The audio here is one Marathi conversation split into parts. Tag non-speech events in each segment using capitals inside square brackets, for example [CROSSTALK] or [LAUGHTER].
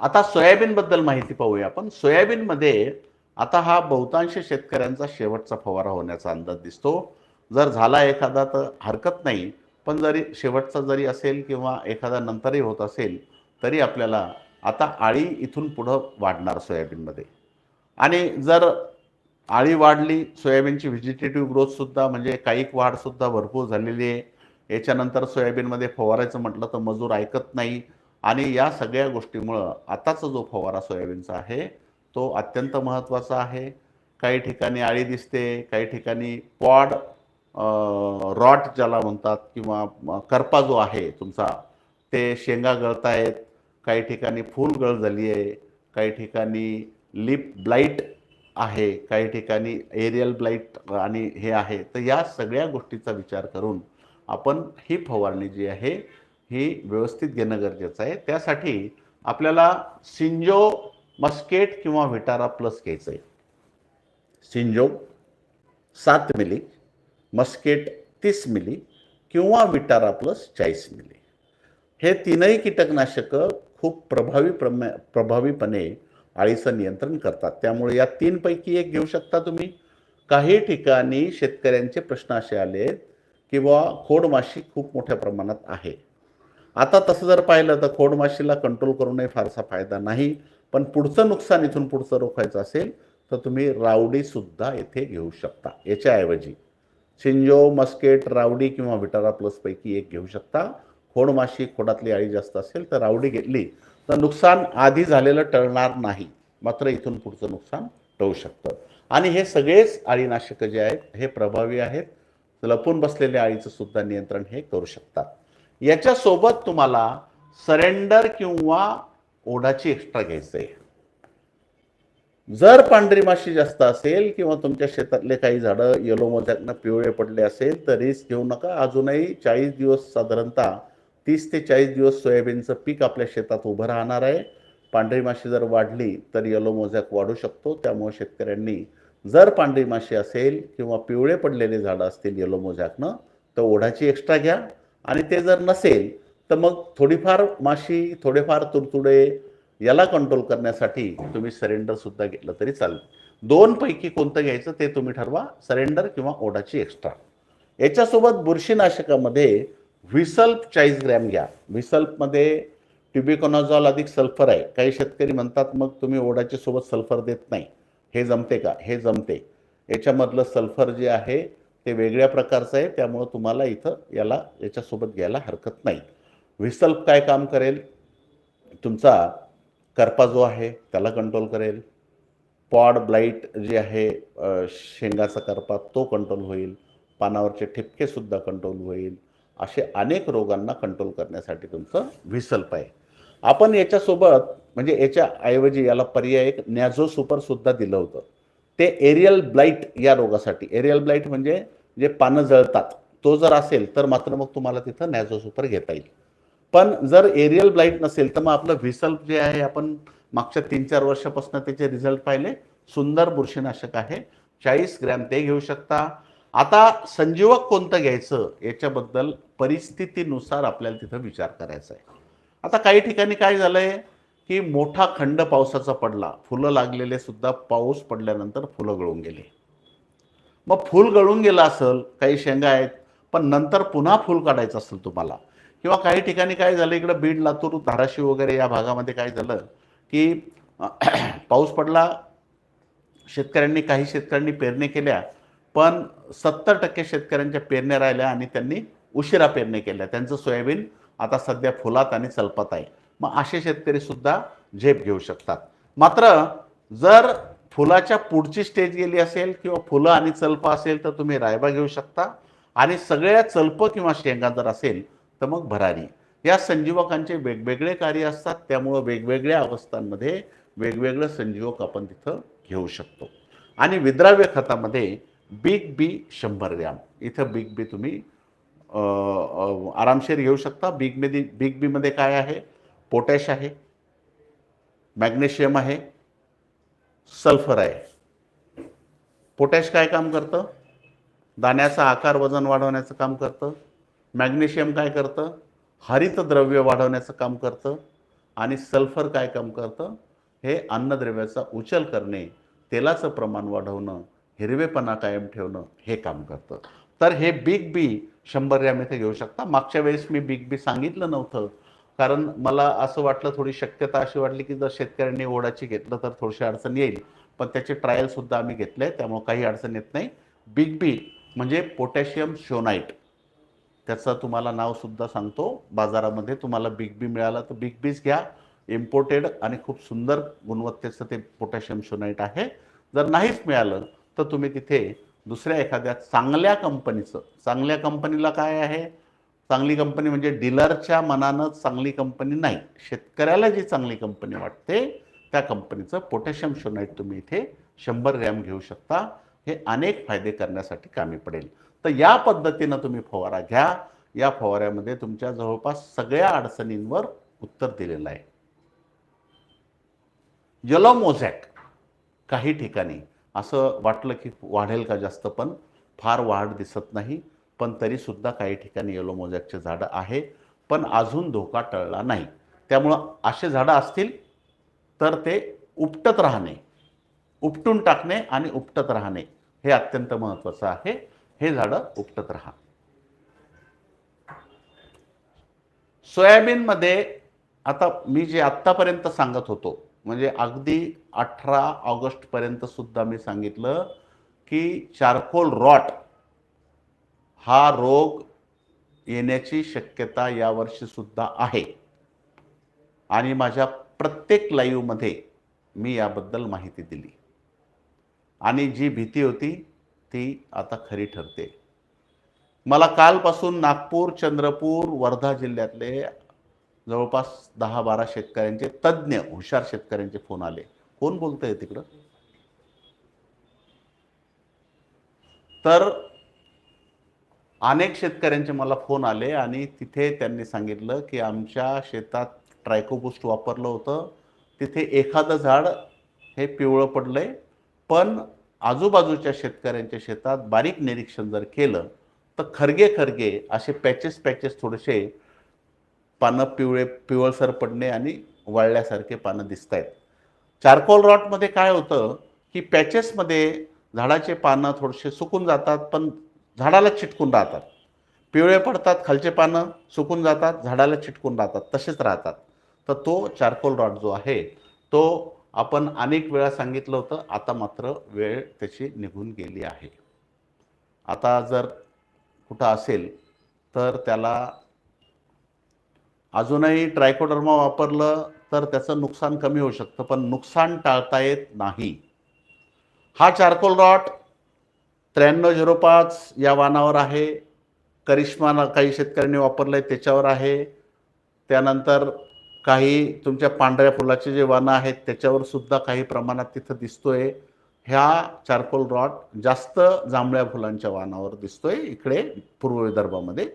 आता सोयाबीनबद्दल माहिती पाहूया आपण. सोयाबीनमध्ये आता हा बहुतांश शेतकऱ्यांचा शेवटचा फवारा होण्याचा अंदाज दिसतो. जर झाला एखादा तर हरकत नाही पण जरी शेवटचा जरी असेल किंवा एखादा नंतरही होत असेल तरी आपल्याला आता आळी इथून पुढं वाढणार सोयाबीनमध्ये. आणि जर आळी वाढली सोयाबीनची व्हेजिटेटिव्ह ग्रोथसुद्धा म्हणजे काहीक वाढसुद्धा भरपूर झालेली आहे. याच्यानंतर सोयाबीनमध्ये फवारायचं म्हटलं तर मजूर ऐकत नाही. आणि या सगळ्या गोष्टीमुळं आताचा जो फवारा सोयाबीनचा आहे तो अत्यंत महत्त्वाचा आहे. काही ठिकाणी आळी दिसते काही ठिकाणी पॉड रॉट ज्याला म्हणतात किंवा करपा जो आहे तुमचा ते शेंगा गळत आहेत काही ठिकाणी फूल गळ झाली आहे काही ठिकाणी लिप ब्लाईट आहे काही ठिकाणी एरियल ब्लाईट आणि हे आहे. तर या सगळ्या गोष्टीचा विचार करून आपण ही फवारणी जी आहे ही व्यवस्थित घेणं गरजेचं आहे. त्यासाठी आपल्याला सिंजो मस्केट किंवा व्हिटारा प्लस घ्यायचं आहे सिंजो सात मिली मस्केट तीस मिली किंवा विटारा प्लस चाळीस मिली. हे तीनही कीटकनाशकं खूप प्रभावी प्रमे प्रभावीपणे आळीचं नियंत्रण करतात. त्यामुळे या तीनपैकी एक घेऊ शकता तुम्ही. काही ठिकाणी शेतकऱ्यांचे प्रश्न असे आले आहेत की बुवा खोडमाशी खूप मोठ्या प्रमाणात आहे. आता तसं जर पाहिलं तर खोडमाशीला कंट्रोल करूनही फारसा फायदा नाही. पण पुढचं नुकसान इथून पुढचं रोखायचं असेल तर तुम्ही रावडीसुद्धा येथे घेऊ शकता. याच्याऐवजी शिंजो मस्केट रावडी किंवा विटारा प्लसपैकी एक घेऊ शकता. खोडमाशी खोडातली आळी जास्त असेल तर रावडी घेतली तर नुकसान आधी झालेलं टळणार नाही. मात्र इथून पुढचं नुकसान टळू शकतं. आणि हे सगळेच आळीनाशकं जे आहेत हे प्रभावी आहेत. लपून बसलेल्या आळीचं सुद्धा नियंत्रण हे करू शकतात. याच्यासोबत तुम्हाला सरेंडर किंवा ओढाची एक्स्ट्रा घ्यायचं आहे जर पांढरी माशी जास्त असेल किंवा तुमच्या शेतातले काही झाडं येलो पिवळे पडले असेल तर रिस्क घेऊ नका. अजूनही चाळीस दिवस साधारणतः तीस ते चाळीस दिवस सोयाबीनचं पीक आपल्या शेतात उभं राहणार आहे. पांढरी माशी जर वाढली तर येलो मोजॅक वाढू शकतो. त्यामुळे शेतकऱ्यांनी जर पांढरी माशी असेल किंवा पिवळे पडलेले झाडं असतील येलो मोजॅकनं तर ओढाची एक्स्ट्रा घ्या. आणि ते जर नसेल तर मग थोडीफार माशी थोडेफार तुडतुडे याला कंट्रोल करण्यासाठी तुम्ही सरेंडर सुद्धा घेतलं तरी चालेल. दोन पैकी कोणतं घ्यायचं ते तुम्ही ठरवा सरेंडर किंवा ओढाची एक्स्ट्रा याच्यासोबत बुरशीनाशकामध्ये व्हिसल्प चाळीस ग्रॅम घ्या. व्हिसल्पमध्ये ट्युबिकोनाझॉल अधिक सल्फर आहे. काही शेतकरी म्हणतात मग तुम्ही ओढाच्या सोबत सल्फर देत नाही. हे जमते का? हे जमते. याच्यामधलं सल्फर जे आहे ते वेगळ्या प्रकारचं आहे त्यामुळं तुम्हाला इथं याला याच्यासोबत घ्यायला हरकत नाही. व्हिसल्प काय काम करेल? तुमचा करपा जो आहे त्याला कंट्रोल करेल. पॉड ब्लाईट जे आहे शेंगाचा करपा तो कंट्रोल होईल. पानावरचे ठिपकेसुद्धा कंट्रोल होईल. असे अनेक रोगांना कंट्रोल करण्यासाठी तुमचं व्हिसल्प आहे. आपण याच्यासोबत म्हणजे याच्या ऐवजी याला पर्याय एक नॅझो सुपरसुद्धा दिलं होतं. ते एरियल ब्लाईट या रोगासाठी. एरियल ब्लाईट म्हणजे जे पानं जळतात तो जर असेल तर मात्र मग तुम्हाला तिथं नॅझोसुपर घेता येईल. पण जर एरियल ब्लाईट नसेल तर मग आपलं व्हिसल जे आहे आपण मागच्या तीन चार वर्षापासून त्याचे रिझल्ट पाहिले सुंदर बुरशीनाशक आहे. चाळीस ग्रॅम ते घेऊ शकता. आता संजीवक कोणतं घ्यायचं याच्याबद्दल परिस्थितीनुसार आपल्याला तिथं विचार करायचा आहे. आता काही ठिकाणी काय झालंय? की मोठा खंड पावसाचा पडला. फुलं लागलेले सुद्धा पाऊस पडल्यानंतर फुलं गळून गेले. मग फुल गळून गेलं असेल काही शेंगा आहेत पण नंतर पुन्हा फुल काढायचं असेल तुम्हाला किंवा काही ठिकाणी काय झालं इकडं बीड लातूर धाराशिव वगैरे या भागामध्ये काय झालं की [CLEARS THROAT] पाऊस पडला शेतकऱ्यांनी काही शेतकऱ्यांनी पेरणी केल्या पण सत्तर टक्के शेतकऱ्यांच्या पेरण्या राहिल्या आणि त्यांनी उशिरा पेरणी केल्या. त्यांचं सोयाबीन आता सध्या फुलात आणि चलपात आहे. मग असे शेतकरी सुद्धा झेप घेऊ शकतात. मात्र जर फुलाच्या पुढची स्टेज गेली असेल किंवा फुलं आणि चल्प असेल तर तुम्ही रायबा घेऊ शकता. आणि सगळ्या चल्प किंवा शेंगा जर असेल तर मग भरारी. या संजीवकांचे वेगवेगळे कार्य असतात. त्यामुळं वेगवेगळ्या अवस्थांमध्ये वेगवेगळं संजीवक आपण तिथं घेऊ शकतो. आणि विद्राव्य खतामध्ये बिग बी शंभर ग्रॅम. इथं बिग बी तुम्ही आरामशीर घेऊ शकता. बिगमध्ये बिग बीमध्ये काय आहे? पोटॅश आहे मॅग्नेशियम आहे सल्फर आहे. पोटॅश काय काम करतं? दाण्याचा आकार वजन वाढवण्याचं काम करतं मॅग्नेशियम काय करतं? हरित द्रव्य वाढवण्याचं काम करतं आणि सल्फर काय काम करतं? हे अन्नद्रव्याचा उचल करणे तेलाचं प्रमाण वाढवणं हिरवेपणा कायम ठेवणं हे काम करतं. तर हे बिग बी शंभर ग्रॅम इथे घेऊ शकता. मागच्या वेळेस मी बिग बी सांगितलं नव्हतं. कारण मला असं वाटलं थोडी शक्यता अशी वाटली की जर शेतकऱ्यांनी ओढाची घेतलं तर थोडीशी अडचण येईल. पण त्याचे ट्रायलसुद्धा आम्ही घेतले त्यामुळे काही अडचण येत नाही. बिग बी म्हणजे पोटॅशियम शोनाईट त्याचं तुम्हाला नावसुद्धा सांगतो. बाजारामध्ये तुम्हाला बिग बी मिळालं तर बिग बीच घ्या. इम्पोर्टेड आणि खूप सुंदर गुणवत्तेचं ते पोटॅशियम शोनाईट आहे. जर नाहीच मिळालं तर तुम्ही तिथे दुसऱ्या एखाद्या चांगल्या कंपनीचं चांगल्या कंपनीला काय आहे? चांगली कंपनी म्हणजे डीलरच्या मनानं चांगली कंपनी नाही. शेतकऱ्याला जी चांगली कंपनी वाटते त्या कंपनीचं पोटॅशियम शोनाईट तुम्ही इथे शंभर ग्रॅम घेऊ शकता. हे अनेक फायदे करण्यासाठी कामी पडेल. तर या पद्धतीनं तुम्ही फवारा घ्या. या फवाऱ्यामध्ये तुमच्या जवळपास सगळ्या अडचणींवर उत्तर दिलेलं आहे. यलो मोझॅक काही ठिकाणी असं वाटलं की वाढेल का जास्त पण फार वाढ दिसत नाही. पण तरीसुद्धा काही ठिकाणी येलो मोजॅकचे झाडं आहे पण अजून धोका टळला नाही. त्यामुळं असे झाडं असतील तर ते उपटत राहणे उपटून टाकणे आणि उपटत राहणे हे अत्यंत महत्त्वाचं आहे. हे झाडं उपटत राहा. सोयाबीनमध्ये आता मी जे आत्तापर्यंत सांगत होतो म्हणजे अगदी अठरा ऑगस्टपर्यंत सुद्धा मी सांगितलं की चारकोल रॉट हा रोग येण्याची शक्यता यावर्षीसुद्धा आहे. आणि माझ्या प्रत्येक लाईव्हमध्ये मी याबद्दल माहिती दिली. आणि जी भीती होती ती आता खरी ठरते. मला कालपासून नागपूर चंद्रपूर वर्धा जिल्ह्यातले जवळपास दहा बारा शेतकऱ्यांचे तज्ज्ञ हुशार शेतकऱ्यांचे फोन आले. कोण बोलतंय तिकडं? तर अनेक शेतकऱ्यांचे मला फोन आले आणि तिथे त्यांनी सांगितलं की आमच्या शेतात ट्रायकोबुस्ट वापरलं होतं. तिथे एखादं झाड हे पिवळं पडलं आहे पण आजूबाजूच्या शेतकऱ्यांच्या शेतात बारीक निरीक्षण जर केलं तर खरगे खरगे असे पॅचेस पॅचेस थोडेसे पानं पिवळे पिवळसर पडणे आणि वाळल्यासारखे पानं दिसत आहेत चारकोल रॉटमध्ये काय होतं की पॅचेसमध्ये झाडाचे पानं थोडेसे सुकून जातात पण झाडाला चिटकून राहतात. पिवळे पडतात खालचे पानं सुकून जातात झाडाला चिटकून राहतात तसेच राहतात. तर तो चारकोल रॉड जो आहे तो आपण अनेक वेळा सांगितलं होतं आता मात्र वेळ त्याची निघून गेली आहे. आता जर कुठं असेल तर त्याला अजूनही ट्रायकोडर्मा वापरलं तर त्याचं नुकसान कमी होऊ शकतं पण नुकसान टाळता येत नाही. हा चारकोल रॉट त्र्याण्णव झिरो पाच या वाहनावर आहे. करिश्मा काही शेतकऱ्यांनी वापरलं आहे त्याच्यावर आहे. त्यानंतर काही तुमच्या पांढऱ्या फुलाचे जे वाहनं आहेत त्याच्यावर सुद्धा काही प्रमाणात तिथं दिसतोय. ह्या चारकोल रॉट जास्त जांभळ्या फुलांच्या वानावर दिसतोय इकडे पूर्व विदर्भामध्ये.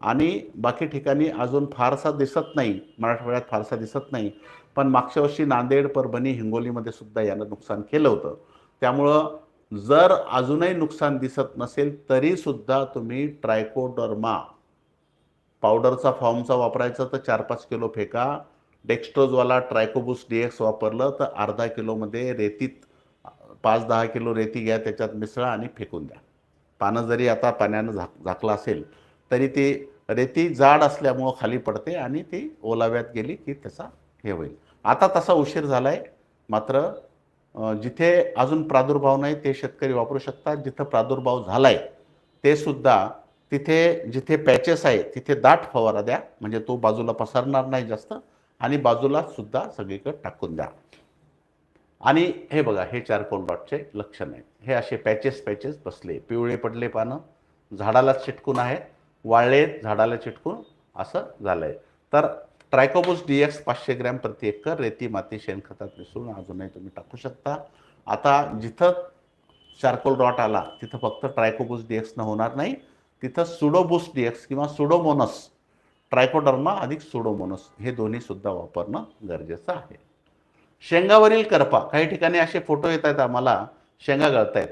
आणि बाकी ठिकाणी अजून फारसा दिसत नाही. मराठवाड्यात फारसा दिसत नाही. पण मागच्या वर्षी नांदेड परभणी हिंगोलीमध्ये सुद्धा यानं नुकसान केलं होतं. त्यामुळं जर अजूनही नुकसान दिसत नसेल तरीसुद्धा तुम्ही ट्रायकोडर्मा पावडरचा फॉर्मचा वापरायचा तर चार पाच किलो फेका. डेक्स्ट्रोजवाला ट्रायकोबुस डी एक्स वापरलं तर अर्धा किलोमध्ये रेतीत पाच दहा किलो रेती घ्या त्याच्यात मिसळा आणि फेकून द्या. पानं जरी आता पाण्यानं झाक झाकलं असेल तरी ती रेती जाड असल्यामुळं खाली पडते आणि ती ओलाव्यात गेली की त्याचा हे होईल. आता तसा उशीर झाला आहे मात्र जिथे अजून प्रादुर्भाव नाही ते शेतकरी वापरू शकतात. जिथं प्रादुर्भाव झाला आहे ते सुद्धा तिथे जिथे पॅचेस आहे तिथे दाट फवारा द्या. म्हणजे तो बाजूला पसरणार नाही जास्त आणि बाजूला सुद्धा सगळीकडे टाकून द्या. आणि हे बघा हे चार डॉटचे लक्षण आहेत. हे असे पॅचेस पॅचेस बसले. पिवळे पडले पानं. झाडाला चिटकून आहेत. वाळले झाडाला चिटकून असं झालं आहे तर ट्रायकोबुस डी एक्स पाचशे ग्रॅम प्रति एकर रेती माती शेणखतात मिसळून अजूनही तुम्ही टाकू शकता. आता जिथं चारकोल रॉट आला तिथं फक्त ट्रायकोबुस डी एक्सनं होणार नाही. तिथं सुडोबुस डी एक्स किंवा सुडोमोनस ट्रायकोडर्मा अधिक सुडोमोनस हे दोन्ही सुद्धा वापरणं गरजेचं आहे. शेंगावरील करपा काही ठिकाणी असे फोटो येत आहेत आम्हाला शेंगा गळतायत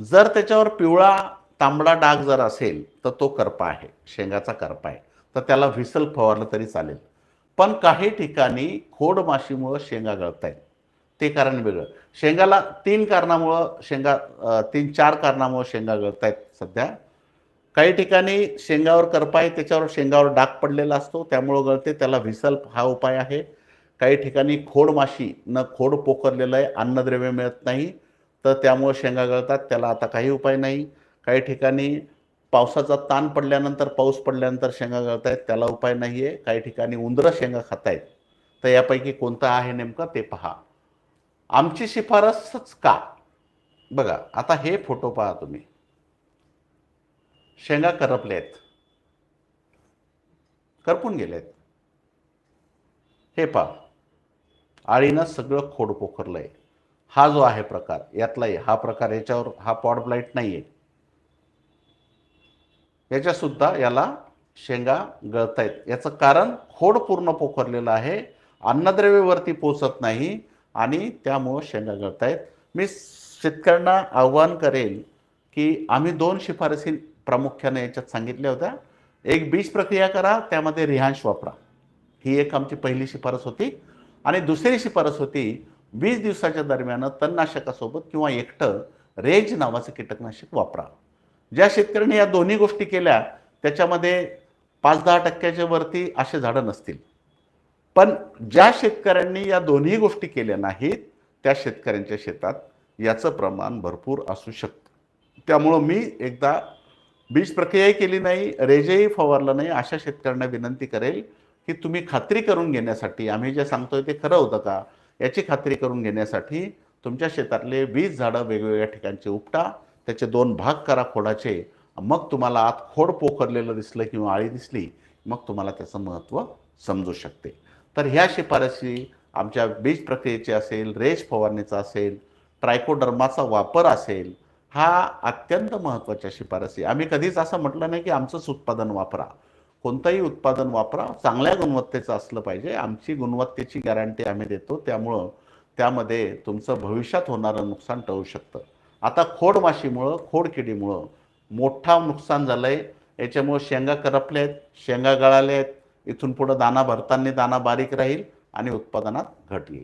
जर त्याच्यावर पिवळा तांबडा डाग जर असेल तर तो करपा आहे शेंगाचा करपा आहे. तर त्याला व्हिसल फवारलं तरी चालेल. पण काही ठिकाणी खोड माशीमुळं शेंगा गळत आहेत ते कारण वेगळं. शेंगाला तीन कारणामुळं शेंगा तीन चार कारणामुळं शेंगा गळत आहेत सध्या. काही ठिकाणी शेंगावर करपाय त्याच्यावर शेंगावर डाग पडलेला असतो त्यामुळं गळते त्याला व्हिसल हा उपाय आहे. काही ठिकाणी खोड माशीनं न खोड पोखरलेलं आहे अन्नद्रव्य मिळत नाही तर त्यामुळं शेंगा गळतात त्याला आता काही उपाय नाही. काही ठिकाणी पावसाचा ताण पडल्यानंतर पाऊस पडल्यानंतर शेंगा गळतायत त्याला उपाय नाही आहे काही ठिकाणी उंदरं शेंगा खातायत. तर यापैकी कोणतं आहे नेमकं ते पहा. आमची शिफारसच का? बघा आता हे फोटो पहा तुम्ही. शेंगा करपल्या आहेत करपून गेलेत. हे पहा. आळीनं सगळं खोड पोखरलंय हा जो आहे प्रकार यातलाही हा प्रकार याच्यावर हा पॉड ब्लाईट नाही आहे याच्यासुद्धा याला शेंगा गळतायत याचं कारण खोड पूर्ण पोखरलेलं आहे. अन्नद्रव्यवरती पोचत नाही आणि त्यामुळं शेंगा गळतायत मी शेतकऱ्यांना आव्हान करेल की आम्ही दोन शिफारसी प्रामुख्याने याच्यात सांगितल्या होत्या. एक बीज प्रक्रिया करा त्यामध्ये रिहांश वापरा. ही एक आमची पहिली शिफारस होती. आणि दुसरी शिफारस होती वीस दिवसाच्या दरम्यान तणनाशकासोबत किंवा एकटं रेंज नावाचं कीटकनाशक वापरा. ज्या शेतकऱ्यांनी या दोन्ही गोष्टी केल्या त्याच्यामध्ये पाच दहा टक्क्याच्या वरती असे झाडं नसतील. पण ज्या शेतकऱ्यांनी या दोन्ही गोष्टी केल्या नाहीत त्या शेतकऱ्यांच्या शेतात याचं प्रमाण भरपूर असू शकतं. त्यामुळं मी एकदा बीज प्रक्रियाही केली नाही रेजही फवारलं नाही अशा शेतकऱ्यांना विनंती करेल की तुम्ही खात्री करून घेण्यासाठी आम्ही जे सांगतोय ते खरं होतं का याची खात्री करून घेण्यासाठी तुमच्या शेतातले वीस झाडं वेगवेगळ्या ठिकाणचे उपटा त्याचे दोन भाग करा खोडाचे. मग तुम्हाला आत खोड पोखरलेलं दिसलं किंवा आळी दिसली मग तुम्हाला त्याचं महत्त्व समजू शकते. तर ह्या शिफारशी आमच्या बीज प्रक्रियेची असेल रेश फवारणीचा असेल ट्रायकोडर्माचा वापर असेल हा अत्यंत महत्त्वाच्या शिफारसी आम्ही कधीच असं म्हटलं नाही की आमचंच उत्पादन वापरा. कोणतंही उत्पादन वापरा चांगल्या गुणवत्तेचं असलं पाहिजे. आमची गुणवत्तेची गॅरंटी आम्ही देतो. त्यामुळं त्यामध्ये तुमचं भविष्यात होणारं नुकसान टळू शकतं. आता खोड माशीमुळं खोड किडीमुळं मोठा नुकसान झालं आहे याच्यामुळं शेंगा करपल्या आहेत शेंगा गळाल्या आहेत इथून पुढं दाना भरताना दाना बारीक राहील आणि उत्पादनात घट येईल.